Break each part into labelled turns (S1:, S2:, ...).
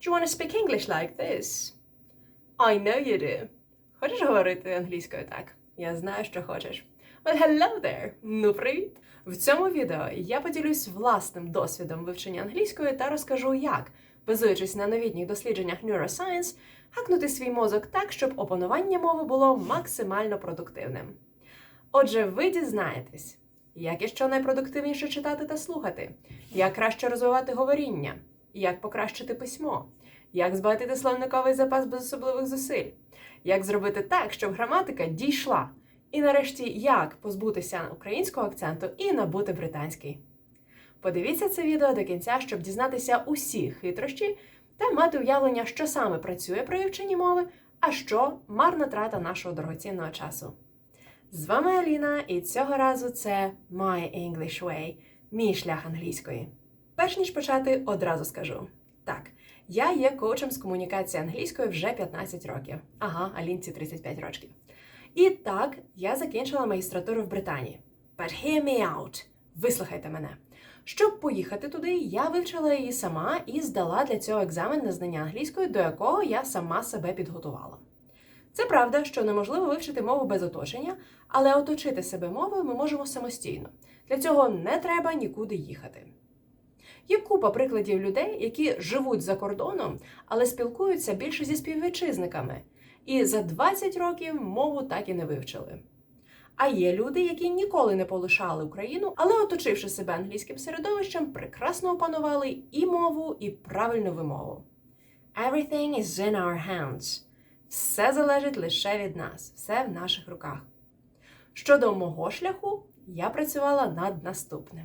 S1: Do you want to speak English like this? I know you do. Хочеш говорити англійською так? Я знаю, що хочеш. Well, hello there! Ну, привіт! В цьому відео я поділюсь власним досвідом вивчення англійської та розкажу, як, базуючись на новітніх дослідженнях Neuroscience, хакнути свій мозок так, щоб опанування мови було максимально продуктивним. Отже, ви дізнаєтесь, як і що найпродуктивніше читати та слухати, як краще розвивати говоріння, як покращити письмо, як збагатити словниковий запас без особливих зусиль, як зробити так, щоб граматика дійшла, і нарешті, як позбутися українського акценту і набути британський. Подивіться це відео до кінця, щоб дізнатися усі хитрощі та мати уявлення, що саме працює при вивченні мови, а що марна трата нашого дорогоцінного часу. З вами Аліна, і цього разу це My English Way, мій шлях англійської. Перш ніж почати, одразу скажу: так, я є коучем з комунікації англійської вже 15 років. Ага, Алінці 35 років. І так, я закінчила магістратуру в Британії. But hear me out. Вислухайте мене. Щоб поїхати туди, я вивчила її сама і здала для цього екзамен на знання англійської, до якого я сама себе підготувала. Це правда, що неможливо вивчити мову без оточення, але оточити себе мовою ми можемо самостійно. Для цього не треба нікуди їхати. Є купа прикладів людей, які живуть за кордоном, але спілкуються більше зі співвітчизниками, і за 20 років мову так і не вивчили. А є люди, які ніколи не полишали Україну, але, оточивши себе англійським середовищем, прекрасно опанували і мову, і правильну вимову. Everything is in our hands. Все залежить лише від нас, все в наших руках. Щодо мого шляху, я працювала над наступним: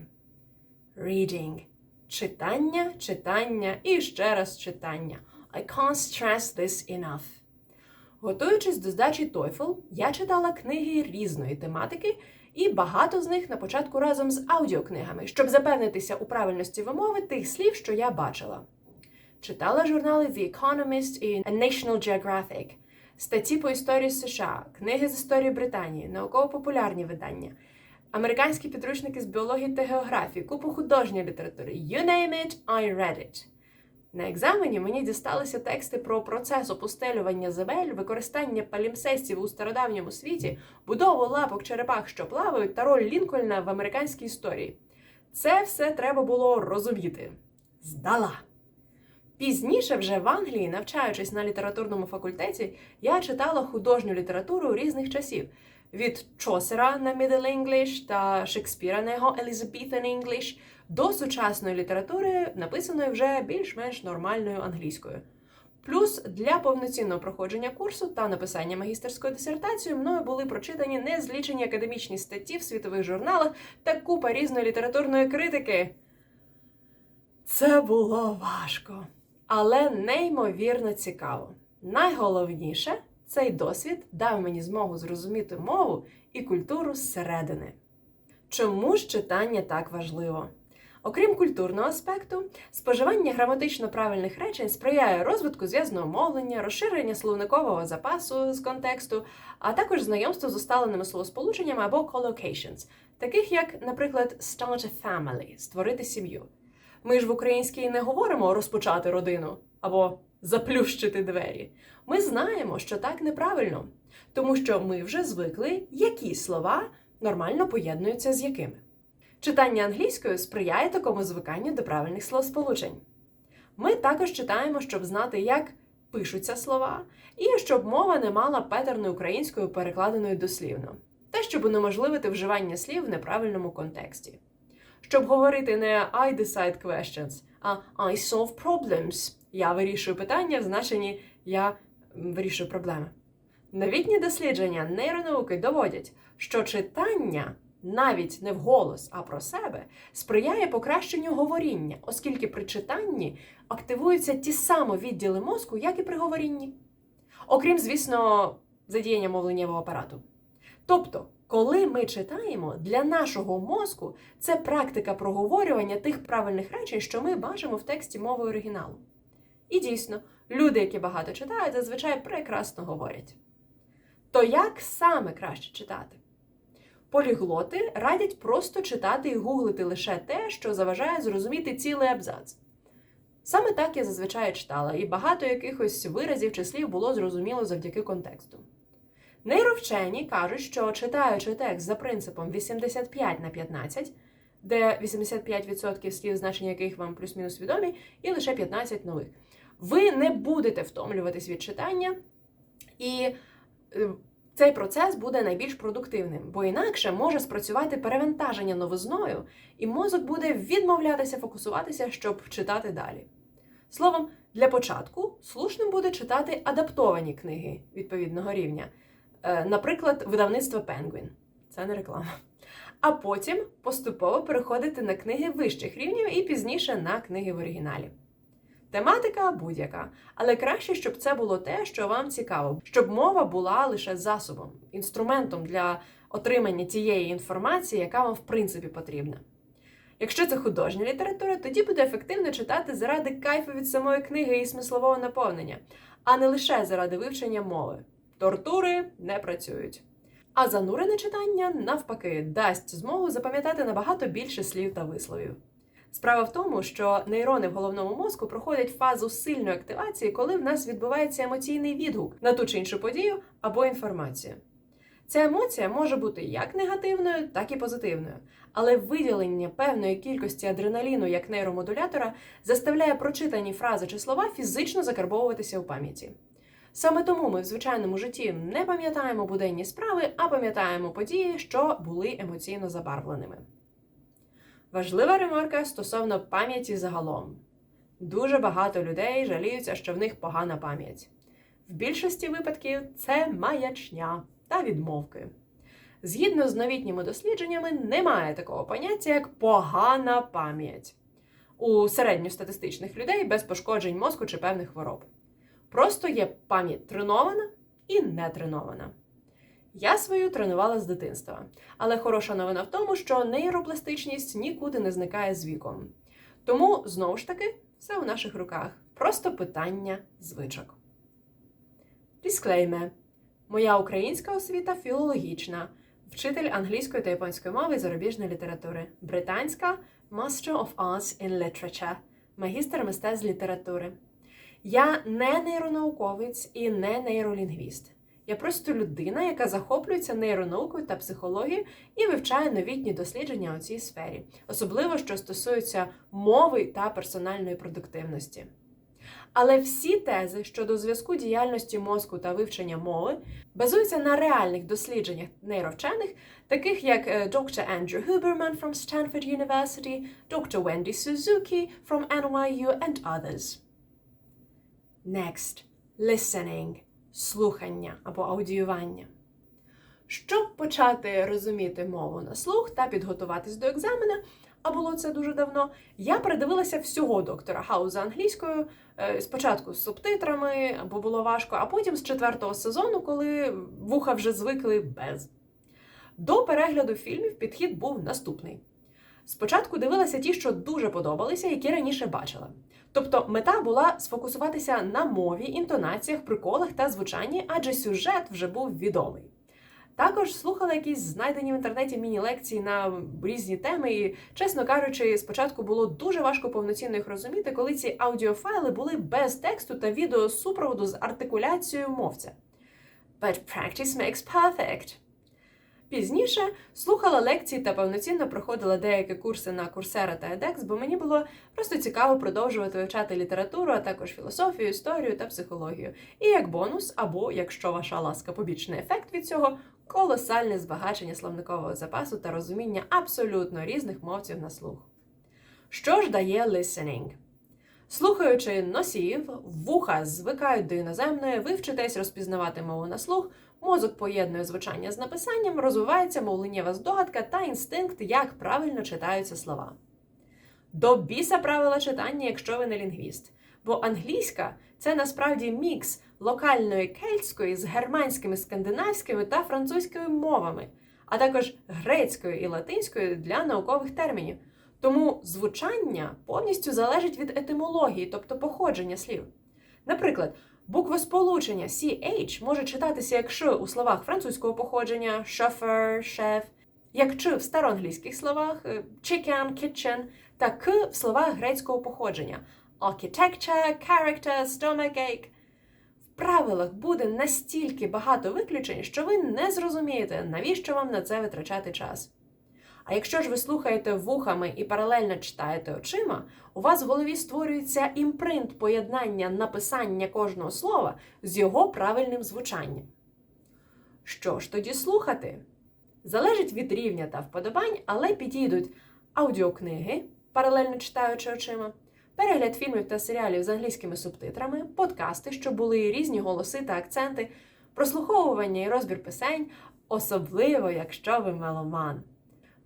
S1: Reading. Читання, читання і ще раз читання. I can't stress this enough. Готуючись до здачі TOEFL, я читала книги різної тематики, і багато з них на початку разом з аудіокнигами, щоб запевнитися у правильності вимови тих слів, що я бачила. Читала журнали The Economist і National Geographic, статті по історії США, книги з історії Британії, науково-популярні видання, американські підручники з біології та географії, купу художньої літератури. You name it, I read it. На екзамені мені дісталися тексти про процес опустелювання земель, використання палімсестів у стародавньому світі, будову лапок черепах, що плавають, та роль Лінкольна в американській історії. Це все треба було розуміти. Здала. Пізніше, вже в Англії, навчаючись на літературному факультеті, я читала художню літературу різних часів. Від Чосера на Middle English та Шекспіра на його Elizabethan English до сучасної літератури, написаної вже більш-менш нормальною англійською. Плюс для повноцінного проходження курсу та написання магістерської дисертації мною були прочитані незлічені академічні статті в світових журналах та купа різної літературної критики. Це було важко, але неймовірно цікаво. Найголовніше цей досвід дав мені змогу зрозуміти мову і культуру зсередини. Чому ж читання так важливо? Окрім культурного аспекту, споживання граматично правильних речень сприяє розвитку зв'язного мовлення, розширення словникового запасу з контексту, а також знайомству з усталеними словосполученнями або collocations, таких як, наприклад, start a family створити сім'ю. Ми ж в українській не говоримо розпочати родину або заплющити двері. Ми знаємо, що так неправильно, тому що ми вже звикли, які слова нормально поєднуються з якими. Читання англійською сприяє такому звиканню до правильних словосполучень. Ми також читаємо, щоб знати, як пишуться слова, і щоб мова не мала петерну українською перекладеною дослівно, та щоб унеможливити вживання слів в неправильному контексті. Щоб говорити не I decide questions, а I solve problems. Я вирішую питання в значенні я вирішую проблеми. Новітні дослідження нейронауки доводять, що читання навіть не вголос, а про себе сприяє покращенню говоріння, оскільки при читанні активуються ті самі відділи мозку, як і при говорінні. Окрім, звісно, задіяння мовленнєвого апарату. Тобто, коли ми читаємо, для нашого мозку це практика проговорювання тих правильних речень, що ми бачимо в тексті мови оригіналу. І дійсно, люди, які багато читають, зазвичай прекрасно говорять. То як саме краще читати? Поліглоти радять просто читати і гуглити лише те, що заважає зрозуміти цілий абзац. Саме так я зазвичай читала, і багато якихось виразів чи слів було зрозуміло завдяки контексту. Нейровчені кажуть, що читаючи текст за принципом 85 на 15, де 85% слів, значення яких вам плюс-мінус відомі, і лише 15 нових, ви не будете втомлюватись від читання, і е, цей процес буде найбільш продуктивним, бо інакше може спрацювати перевантаження новизною, і мозок буде відмовлятися фокусуватися, щоб читати далі. Словом, для початку слушним буде читати адаптовані книги відповідного рівня, Е, наприклад, видавництво Penguin. Це не реклама. А потім поступово переходити на книги вищих рівнів і пізніше на книги в оригіналі. Тематика будь-яка, але краще, щоб це було те, що вам цікаво, щоб мова була лише засобом, інструментом для отримання тієї інформації, яка вам в принципі потрібна. Якщо це художня література, тоді буде ефективно читати заради кайфу від самої книги і смислового наповнення, а не лише заради вивчення мови. Тортури не працюють. А занурене читання, навпаки, дасть змогу запам'ятати набагато більше слів та висловів. Справа в тому, що нейрони в головному мозку проходять фазу сильної активації, коли в нас відбувається емоційний відгук на ту чи іншу подію або інформацію. Ця емоція може бути як негативною, так і позитивною, але виділення певної кількості адреналіну як нейромодулятора заставляє прочитані фрази чи слова фізично закарбовуватися у пам'яті. Саме тому ми в звичайному житті не пам'ятаємо буденні справи, а пам'ятаємо події, що були емоційно забарвленими. Важлива ремарка стосовно пам'яті загалом. Дуже багато людей жаліються, що в них погана пам'ять. В більшості випадків це маячня та відмовки. Згідно з новітніми дослідженнями, немає такого поняття, як погана пам'ять у середньостатистичних людей без пошкоджень мозку чи певних хвороб. Просто є пам'ять тренована і не тренована. Я свою тренувала з дитинства, але хороша новина в тому, що нейропластичність нікуди не зникає з віком. Тому, знову ж таки, все у наших руках. Просто питання звичок. Дисклейме. Моя українська освіта філологічна, вчитель англійської та японської мови і зарубіжної літератури, британська Master of Arts in Literature, магістр мистецтв літератури. Я не нейронауковець і не нейролінгвіст. Я просто людина, яка захоплюється нейронаукою та психологією і вивчає новітні дослідження у цій сфері, особливо що стосується мови та персональної продуктивності. Але всі тези щодо зв'язку діяльності мозку та вивчення мови базуються на реальних дослідженнях нейровчених, таких як доктор Ендрю Huberman from Stanford University, доктор Wendy Suzuki from NYU and others. Next. Listening слухання або аудіювання. Щоб почати розуміти мову на слух та підготуватись до екзамена, а було це дуже давно, я передивилася всього доктора Хауза англійською, е, спочатку з субтитрами, бо було важко, а потім з четвертого сезону, коли вуха вже звикли без. До перегляду фільмів підхід був наступний. Спочатку дивилася ті, що дуже подобалися, які раніше бачила. Тобто мета була сфокусуватися на мові, інтонаціях, приколах та звучанні, адже сюжет вже був відомий. Також слухала якісь знайдені в інтернеті міні-лекції на різні теми, і, чесно кажучи, спочатку було дуже важко повноцінно їх розуміти, коли ці аудіофайли були без тексту та відеосупроводу з артикуляцією мовця. But practice makes perfect. Пізніше слухала лекції та повноцінно проходила деякі курси на Coursera та edX, бо мені було просто цікаво продовжувати вивчати літературу, а також філософію, історію та психологію. І як бонус, або якщо ваша ласка побічний ефект від цього, колосальне збагачення словникового запасу та розуміння абсолютно різних мовців на слух. Що ж дає listening? Слухаючи носіїв, вуха звикають до іноземної, ви вчитесь розпізнавати мову на слух, мозок поєднує звучання з написанням, розвивається мовленнєва здогадка та інстинкт, як правильно читаються слова. До біса правила читання, якщо ви не лінгвіст. Бо англійська це насправді мікс локальної кельтської з германськими, скандинавськими та французькими мовами, а також грецькою і латинською для наукових термінів. Тому звучання повністю залежить від етимології, тобто походження слів. Наприклад, буквосполучення CH може читатися як Ш у словах французького походження, chauffeur, шеф, як Ч в староанглійських словах, е, chicken, kitchen, та К в словах грецького походження, architecture, character, stomachache. В правилах буде настільки багато виключень, що ви не зрозумієте, навіщо вам на це витрачати час. А якщо ж ви слухаєте вухами і паралельно читаєте очима, у вас в голові створюється імпринт поєднання написання кожного слова з його правильним звучанням. Що ж тоді слухати? Залежить від рівня та вподобань, але підійдуть аудіокниги, паралельно читаючи очима, перегляд фільмів та серіалів з англійськими субтитрами, подкасти, щоб були різні голоси та акценти, прослуховування і розбір пісень, особливо якщо ви меломан.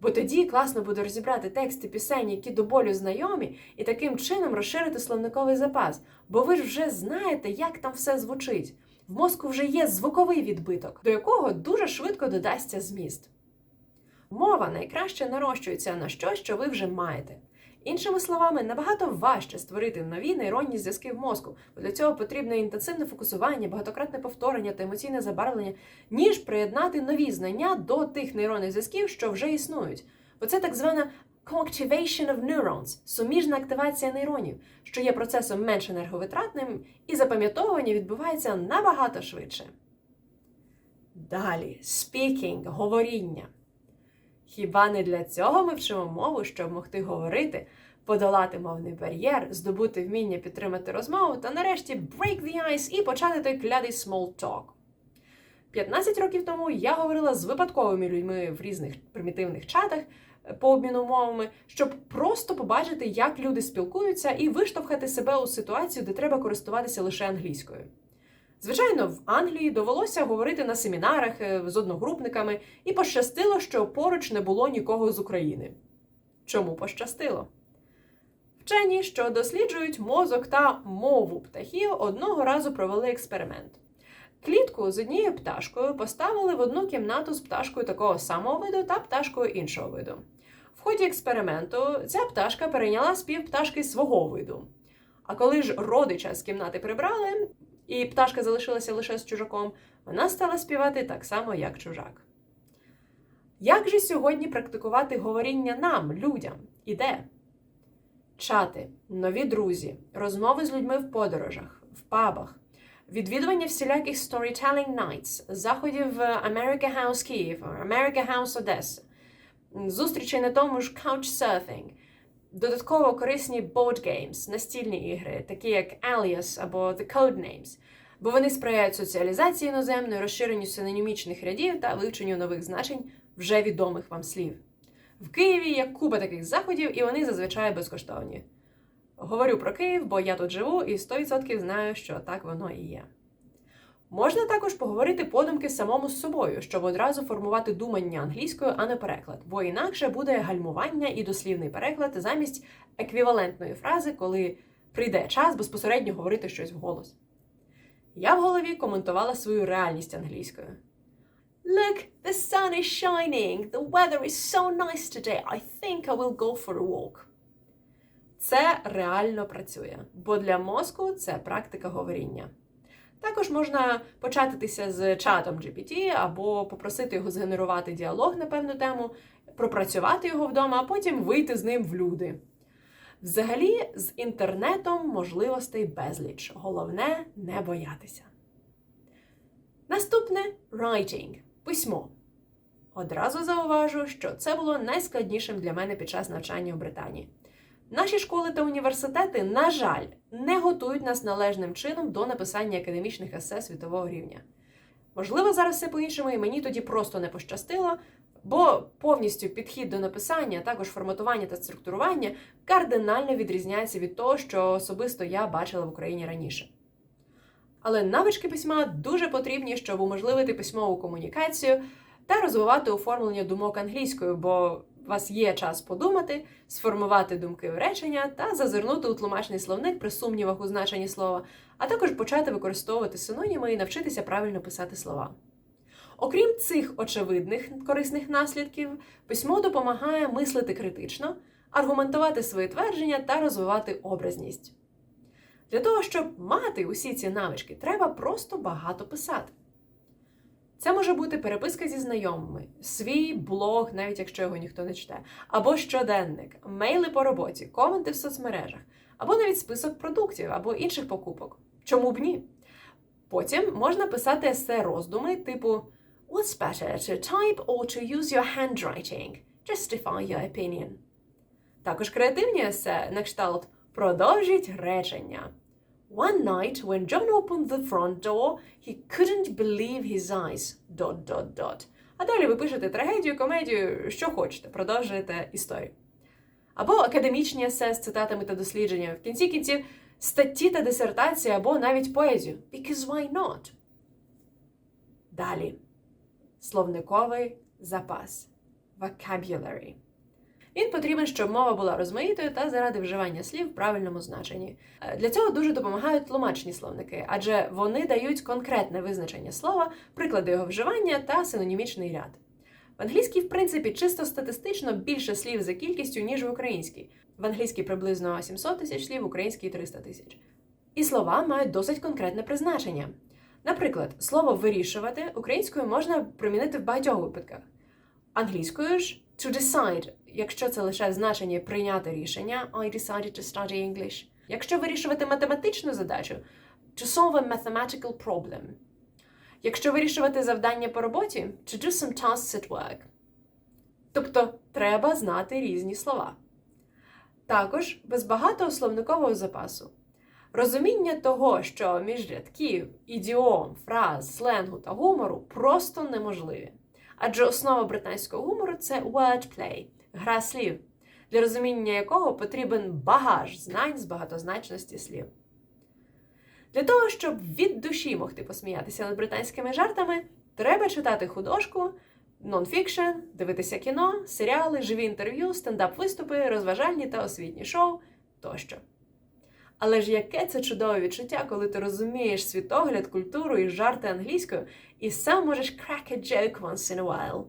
S1: Бо тоді класно буде розібрати тексти пісень, які до болю знайомі, і таким чином розширити словниковий запас, бо ви ж вже знаєте, як там все звучить. В мозку вже є звуковий відбиток, до якого дуже швидко додасться зміст. Мова найкраще нарощується на щось, що ви вже маєте. Іншими словами, набагато важче створити нові нейронні зв'язки в мозку, бо для цього потрібне інтенсивне фокусування, багатократне повторення та емоційне забарвлення, ніж приєднати нові знання до тих нейронних зв'язків, що вже існують. Бо це так звана co-activation of neurons – суміжна активація нейронів, що є процесом менш енерговитратним, і запам'ятовування відбувається набагато швидше. Далі speaking – говоріння. Хіба не для цього ми вчимо мову, щоб могти говорити, подолати мовний бар'єр, здобути вміння підтримати розмову та нарешті break the ice і почати той клятий small talk. 15 років тому я говорила з випадковими людьми в різних примітивних чатах е, по обміну мовами, щоб просто побачити, як люди спілкуються, і виштовхати себе у ситуацію, де треба користуватися лише англійською. Звичайно, в Англії довелося говорити на семінарах е, з одногрупниками, і пощастило, що поруч не було нікого з України. Чому пощастило? Вчені, що досліджують мозок та мову птахів, одного разу провели експеримент. Клітку з однією пташкою поставили в одну кімнату з пташкою такого самого виду та пташкою іншого виду. В ході експерименту ця пташка перейняла спів пташки свого виду. А коли ж родича з кімнати прибрали, і пташка залишилася лише з чужаком, вона стала співати так само, як чужак. Як же сьогодні практикувати говоріння нам, людям? І де? Чати, нові друзі, розмови з людьми в подорожах, в пабах, відвідування всіляких storytelling nights, заходів в America House Київ, America House Одеса, зустрічі на тому ж Couchsurfing, додатково корисні board games, настільні ігри, такі як Alias або The Codenames, бо вони сприяють соціалізації іноземної, розширенню синонімічних рядів та вивченню нових значень вже відомих вам слів. В Києві є купа таких заходів, і вони зазвичай безкоштовні. Говорю про Київ, бо я тут живу і 100% знаю, що так воно і є. Можна також поговорити подумки самому з собою, щоб одразу формувати думання англійською, а не переклад, бо інакше буде гальмування і дослівний переклад замість еквівалентної фрази, коли прийде час безпосередньо говорити щось вголос. Я в голові коментувала свою реальність англійською. Look, the sun is shining. The weather is so nice today. I think I will go for a walk. Це реально працює, бо для мозку це практика говоріння. Також можна початитися з чатом GPT або попросити його згенерувати діалог на певну тему, пропрацювати його вдома, а потім вийти з ним в люди. Взагалі, з інтернетом можливостей безліч. Головне не боятися. Наступне writing – письмо. Одразу зауважу, що це було найскладнішим для мене під час навчання у Британії. Наші школи та університети, на жаль, не готують нас належним чином до написання академічних есе світового рівня. Можливо, зараз все по-іншому, і мені тоді просто не пощастило, бо повністю підхід до написання, також форматування та структурування кардинально відрізняється від того, що особисто я бачила в Україні раніше. Але навички письма дуже потрібні, щоб уможливити письмову комунікацію та розвивати оформлення думок англійською, бо вас є час подумати, сформувати думки в речення та зазирнути у тлумачний словник при сумнівах у значенні слова, а також почати використовувати синоніми і навчитися правильно писати слова. Окрім цих очевидних корисних наслідків, письмо допомагає мислити критично, аргументувати свої твердження та розвивати образність. Для того, щоб мати усі ці навички, треба просто багато писати. Це може бути переписка зі знайомими, свій блог, навіть якщо його ніхто не читає, або щоденник, мейли по роботі, коменти в соцмережах, або навіть список продуктів або інших покупок. Чому б ні? Потім можна писати есе роздуми, типу What's better to type or to use your handwriting? Justify your opinion. Також креативні есе на кшталт продовжіть речення. One night, when John opened the front door, he couldn't believe his eyes. Dot, dot, dot. А далі ви пишете трагедію, комедію, що хочете, продовжуєте історію. Або академічні есе з цитатами та дослідженнями. В кінці кінців статті та дисертації, або навіть поезію. Because why not? Далі. Словниковий запас. Vocabulary. Він потрібен, щоб мова була розмаїтою та заради вживання слів в правильному значенні. Е, Для цього дуже допомагають тлумачні словники, адже вони дають конкретне визначення слова, приклади його вживання та синонімічний ряд. В англійській, в принципі, чисто статистично більше слів за кількістю, ніж в українській. В англійській приблизно 700 тисяч слів, в українській 300 тисяч. І слова мають досить конкретне призначення. Наприклад, слово вирішувати українською можна примінити в багатьох випадках. Англійською ж to decide, якщо це лише в значенні прийняти рішення, I decided to study English. Якщо вирішувати математичну задачу, to solve a mathematical problem. Якщо вирішувати завдання по роботі, to do some tasks at work. Тобто треба знати різні слова. Також без багатого словникового запасу. Розуміння того, що між рядків, ідіом, фраз, сленгу та гумору просто неможливі. Адже основа британського гумору це wordplay – гра слів, для розуміння якого потрібен багаж знань з багатозначності слів. Для того, щоб від душі могти посміятися над британськими жартами, треба читати художку, нонфікшн, дивитися кіно, серіали, живі інтерв'ю, стендап-виступи, розважальні та освітні шоу тощо. Але ж яке це чудове відчуття, коли ти розумієш світогляд, культуру і жарти англійською, і сам можеш crack a joke once in a while.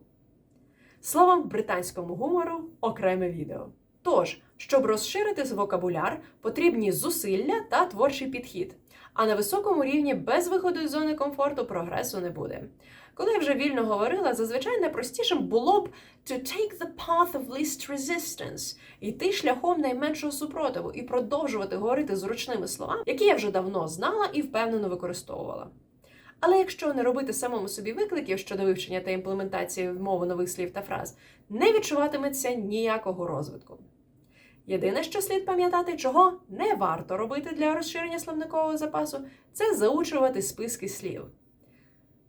S1: Словом, британському гумору окреме відео. Тож, щоб розширити вокабуляр, потрібні зусилля та творчий підхід. А на високому рівні без виходу із зони комфорту прогресу не буде. Коли я вже вільно говорила, зазвичай найпростішим було б to take the path of least resistance, йти шляхом найменшого супротиву і продовжувати говорити зручними словами, які я вже давно знала і впевнено використовувала. Але якщо не робити самому собі викликів щодо вивчення та імплементації в мову нових слів та фраз, не відчуватиметься ніякого розвитку. Єдине, що слід пам'ятати, чого не варто робити для розширення словникового запасу, це заучувати списки слів.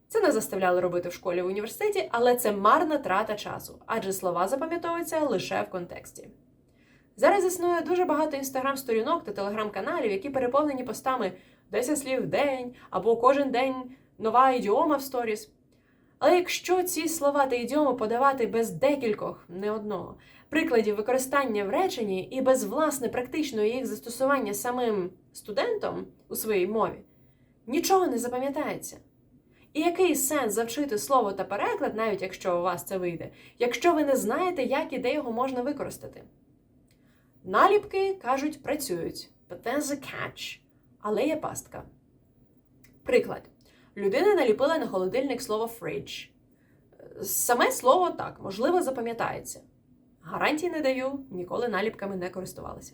S1: Це не заставляли робити в школі в університеті, але це марна трата часу, адже слова запам'ятовуються лише в контексті. Зараз існує дуже багато інстаграм-сторінок та телеграм-каналів, які переповнені постами 10 слів в день або кожен день нова ідіома в сторіс. Але якщо ці слова та ідіоми подавати без декількох, не одного, прикладів використання в реченні і без власне практичного їх застосування самим студентом у своїй мові, нічого не запам'ятається. І який сенс завчити слово та переклад, навіть якщо у вас це вийде, якщо ви не знаєте, як і де його можна використати? Наліпки, кажуть, працюють, but there's a catch. Але є пастка. Приклад. Людина наліпила на холодильник слово fridge. Саме слово так, можливо, запам'ятається. Гарантій не даю, ніколи наліпками не користувалася.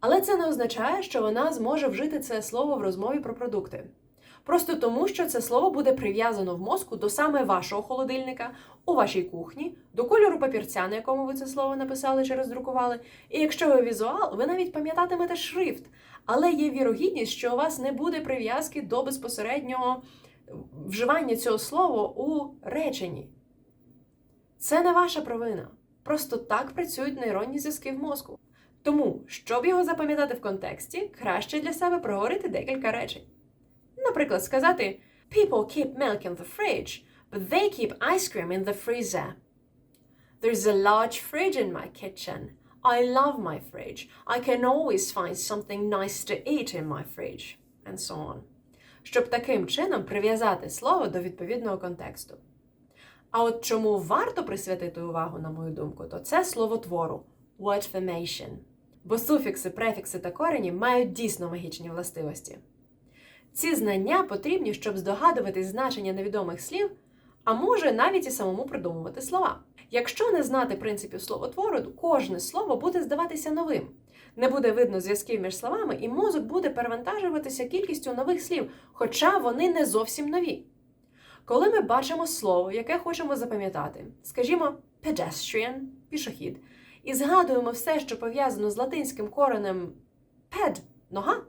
S1: Але це не означає, що вона зможе вжити це слово в розмові про продукти. Просто тому, що це слово буде прив'язано в мозку до саме вашого холодильника, у вашій кухні, до кольору папірця, на якому ви це слово написали чи роздрукували. І якщо ви візуал, ви навіть пам'ятатимете шрифт, але є вірогідність, що у вас не буде прив'язки до безпосереднього вживання цього слова у реченні. Це не ваша провина. Просто так працюють нейронні зв'язки в мозку. Тому, щоб його запам'ятати в контексті, краще для себе проговорити декілька речень. Наприклад, сказати People keep milk in the fridge, but they keep ice cream in the freezer. There's a large fridge in my kitchen. I love my fridge. I can always find something nice to eat in my fridge. And so on. Щоб таким чином прив'язати слово до відповідного контексту. А от чому варто присвятити увагу, на мою думку, то це словотвору word formation. Бо суфікси, префікси та корені мають дійсно магічні властивості. Ці знання потрібні, щоб здогадуватись значення невідомих слів, а може навіть і самому придумувати слова. Якщо не знати принципів словотвору, кожне слово буде здаватися новим. Не буде видно зв'язків між словами, і мозок буде перевантажуватися кількістю нових слів, хоча вони не зовсім нові. Коли ми бачимо слово, яке хочемо запам'ятати, скажімо, pedestrian – пішохід, і згадуємо все, що пов'язано з латинським коренем ped – нога,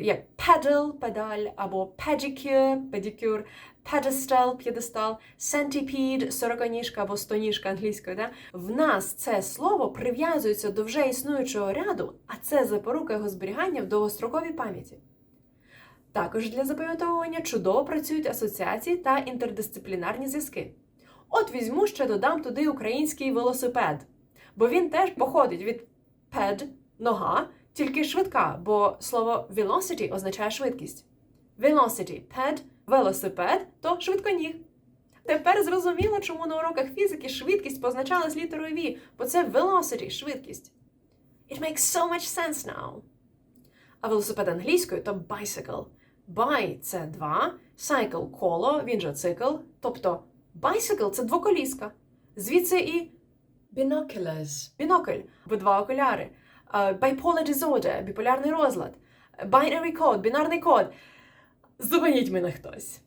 S1: як pedal – педаль, або pedicure – педикюр, pedestal – п'єдестал, centipede – сороконіжка або стоніжка англійською, да? в нас це слово прив'язується до вже існуючого ряду, а це запорука його зберігання в довгостроковій пам'яті. Також для запам'ятовування чудово працюють асоціації та інтердисциплінарні зв'язки. От візьму ще додам туди український велосипед, бо він теж походить від ped – нога, тільки швидка, бо слово velocity означає швидкість. Velocity – ped, велосипед то швидконіг. Тепер зрозуміло, чому на уроках фізики швидкість позначалась літерою V, бо це velocity – швидкість. It makes so much sense now. А велосипед англійською то bicycle. By – це два, cycle – коло, він же цикл. Тобто bicycle – це двоколіска. Звідси і binoculars – бінокль, або два окуляри. Е, Bipolar disorder – біполярний розлад. Binary code – бінарний код. Зупиніть мене хтось.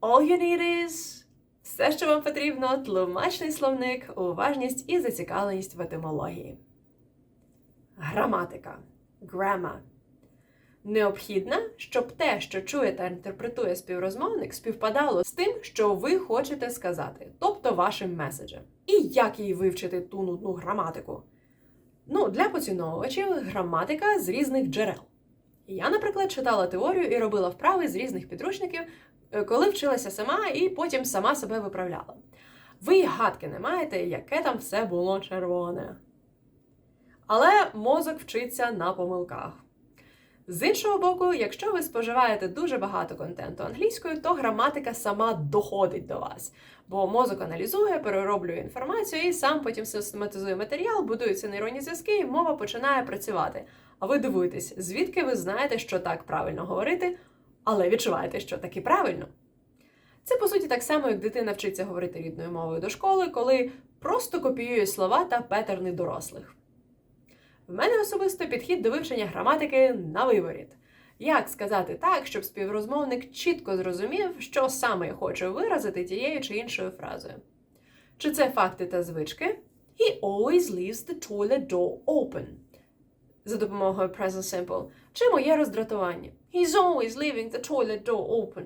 S1: All you need is все, що вам потрібно, тлумачний словник, уважність і зацікавленість в етимології. Граматика. Grammar. Необхідно, щоб те, що чує та інтерпретує співрозмовник, співпадало з тим, що ви хочете сказати, тобто вашим меседжем. І як її вивчити ту нудну граматику? Ну, для поціновувачів граматика з різних джерел. Я, наприклад, читала теорію і робила вправи з різних підручників, е, коли вчилася сама і потім сама себе виправляла. Ви гадки не маєте, яке там все було червоне. Але мозок вчиться на помилках. З іншого боку, якщо ви споживаєте дуже багато контенту англійською, то граматика сама доходить до вас, бо мозок аналізує, перероблює інформацію і сам потім систематизує матеріал, будуються нейронні зв'язки, і мова починає працювати. А ви дивуєтесь, звідки ви знаєте, що так правильно говорити, але відчуваєте, що таки правильно. Це по суті так само, як дитина вчиться говорити рідною мовою до школи, коли просто копіює слова та петерни дорослих. В мене особисто підхід до вивчення граматики на виворіт. Як сказати так, щоб співрозмовник чітко зрозумів, що саме я хочу виразити тією чи іншою фразою? Чи це факти та звички? He always leaves the toilet door open. За допомогою present simple. Чи моє роздратування? He's always leaving the toilet door open.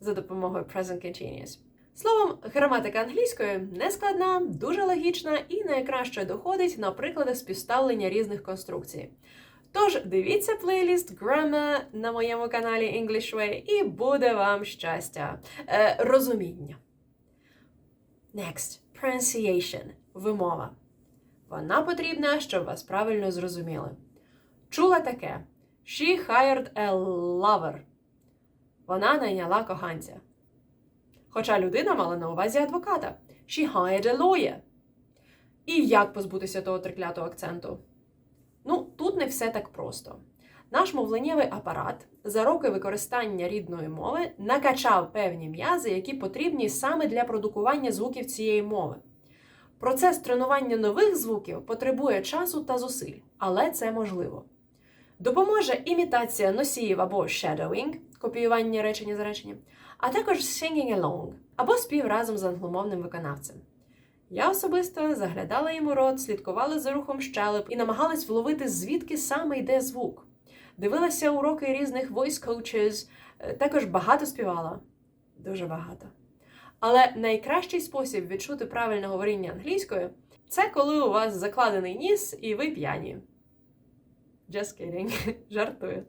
S1: За допомогою present continuous. Словом, граматика англійської нескладна, дуже логічна і найкраще доходить на прикладах співставлення різних конструкцій. Тож дивіться плейліст Grammar на моєму каналі English Way і буде вам щастя, е, розуміння. Next. Pronunciation. Вимова. Вона потрібна, щоб вас правильно зрозуміли. Чула таке: She hired a lover. Вона найняла коханця. Хоча людина мала на увазі адвоката. She hired a lawyer. І як позбутися того триклятого акценту? Ну, тут не все так просто. Наш мовленнєвий апарат за роки використання рідної мови накачав певні м'язи, які потрібні саме для продукування звуків цієї мови. Процес тренування нових звуків потребує часу та зусиль, але це можливо. Допоможе імітація носіїв або shadowing, копіювання речення за реченням, а також singing along або спів разом з англомовним виконавцем. Я особисто заглядала йому рот, слідкувала за рухом щелеп і намагалась вловити, звідки саме йде звук. Дивилася уроки різних voice coaches, е, також багато співала. Дуже багато. Але найкращий спосіб відчути правильне говоріння англійською це коли у вас закладений ніс і ви п'яні. Just kidding. Жартую.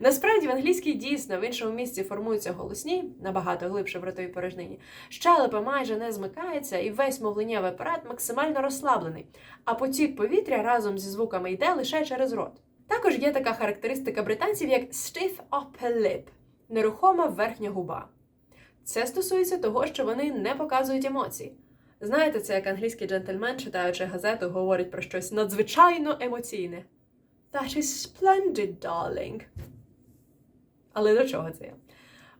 S1: Насправді в англійській дійсно в іншому місці формуються голосні, набагато глибше в ротовій порожнині. Щелепа майже не змикається, і весь мовленнєвий апарат максимально розслаблений, а потік повітря разом зі звуками йде лише через рот. Також є така характеристика британців, як stiff upper lip – нерухома верхня губа. Це стосується того, що вони не показують емоцій. Знаєте, це як англійський джентльмен, читаючи газету, говорить про щось надзвичайно емоційне. That is splendid, darling. Але до чого це я?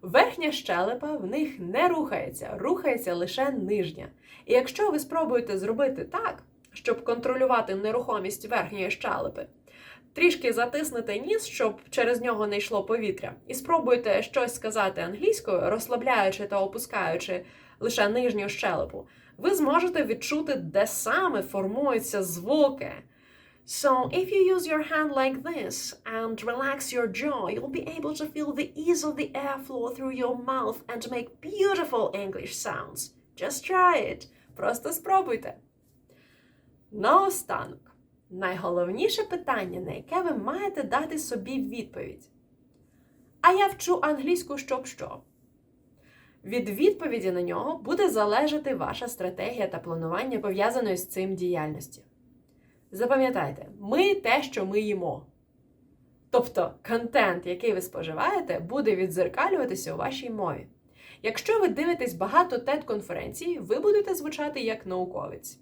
S1: Верхня щелепа в них не рухається, рухається лише нижня. І якщо ви спробуєте зробити так, щоб контролювати нерухомість верхньої щелепи. Трішки затиснете ніс, щоб через нього не йшло повітря, і спробуйте щось сказати англійською, розслабляючи та опускаючи лише нижню щелепу. Ви зможете відчути, де саме формуються звуки. So, if you use your hand like this and relax your jaw, you'll be able to feel the ease of the airflow through your mouth and make beautiful English sounds. Just try it. Просто спробуйте. Наостанок, найголовніше питання, на яке ви маєте дати собі відповідь. А я вчу англійську щоб що? Від відповіді на нього буде залежати ваша стратегія та планування пов'язаної з цим діяльності. Запам'ятайте, ми те, що ми їмо. Тобто контент, який ви споживаєте, буде відзеркалюватися у вашій мові. Якщо ви дивитесь багато TED-конференцій, ви будете звучати як науковець.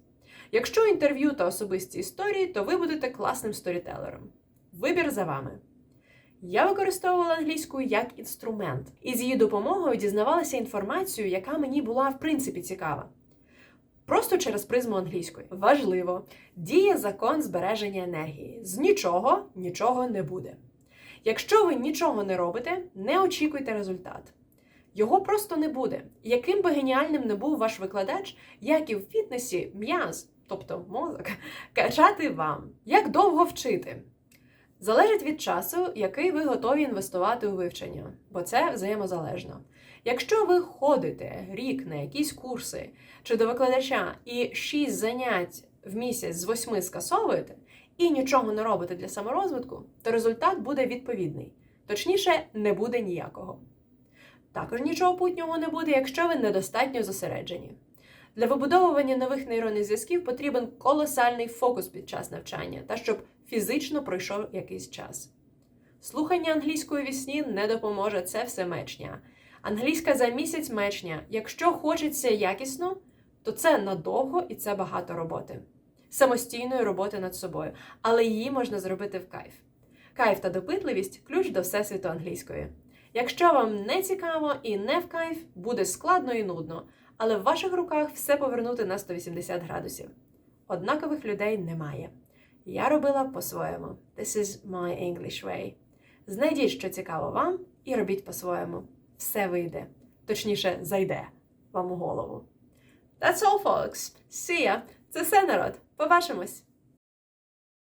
S1: Якщо інтерв'ю та особисті історії, то ви будете класним сторітелером. Вибір за вами. Я використовувала англійську як інструмент, і з її допомогою дізнавалася інформацію, яка мені була в принципі цікава. Просто через призму англійської. Важливо, діє закон збереження енергії. З нічого нічого не буде. Якщо ви нічого не робите, не очікуйте результат. Його просто не буде. Яким би геніальним не був ваш викладач, як і в фітнесі м'яз, тобто мозок, качати вам. Як довго вчити? Залежить від часу, який ви готові інвестувати у вивчення, бо це взаємозалежно. Якщо ви ходите рік на якісь курси чи до викладача і 6 занять в місяць з 8 скасовуєте і нічого не робите для саморозвитку, то результат буде відповідний. Точніше, не буде ніякого. Також нічого путнього не буде, якщо ви недостатньо зосереджені. Для вибудовування нових нейронних зв'язків потрібен колосальний фокус під час навчання та щоб фізично пройшов якийсь час. Слухання англійської вісні не допоможе, це все мечня. Англійська за місяць мечня. Якщо хочеться якісно, то це надовго і це багато роботи. Самостійної роботи над собою, але її можна зробити в кайф. Кайф та допитливість ключ до всесвіту англійської. Якщо вам не цікаво і не в кайф, буде складно і нудно, але в ваших руках все повернути на 180 градусів. Однакових людей немає. Я робила по-своєму. This is my English way. Знайдіть, що цікаво вам, і робіть по-своєму. Все вийде. Точніше, зайде вам у голову. That's all, folks. See ya! Це все народ. Побачимось!